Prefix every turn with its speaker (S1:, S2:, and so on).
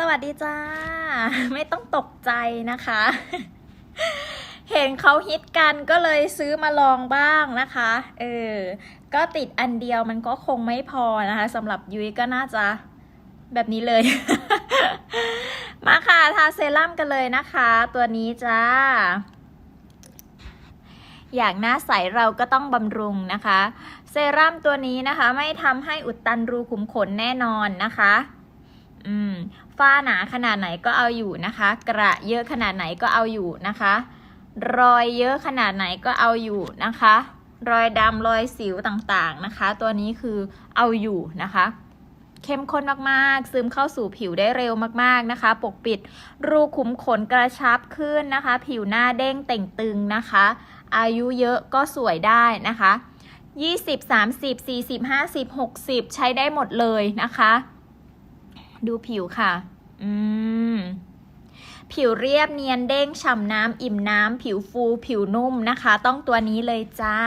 S1: สวัสดีจ้า ไม่ต้องตกใจนะคะ เห็นเขาฮิตกันก็เลยซื้อมาลองบ้างนะคะ เออ ก็ติดอันเดียวมันก็คงไม่พอนะคะสำหรับยุ้ยก็น่าจะแบบนี้เลย มาค่ะ ทาเซรั่มกันเลยนะคะ ตัวนี้จ้า อยางหน้าใสเราก็ต้องบำรุงนะคะ เซรั่มตัวนี้นะคะ ไม่ทำให้อุดตันรูขุมขนแน่นอนนะคะ อืมฝ้าหนาขนาดไหนก็เอาอยู่นะคะ กระเยอะขนาดไหนก็เอาอยู่นะคะ รอยเยอะขนาดไหนก็เอาอยู่นะคะ รอยดำรอยสิวต่างๆนะคะ ตัวนี้คือเอาอยู่นะคะ เข้มข้นมากๆ ซึมเข้าสู่ผิวได้เร็วมากๆนะคะ ปกปิดรูขุมขนกระชับขึ้นนะคะ ผิวหน้าเด้งเต่งตึงนะคะ อายุเยอะก็สวยได้นะคะ 20 30 40 50 60 ใช้ได้หมดเลยนะคะ ดูผิวค่ะ อืม ผิวเรียบเนียนเด้งฉ่ำน้ำอิ่มน้ำผิวฟู ผิวนุ่มนะคะ ต้องตัวนี้เลยจ้า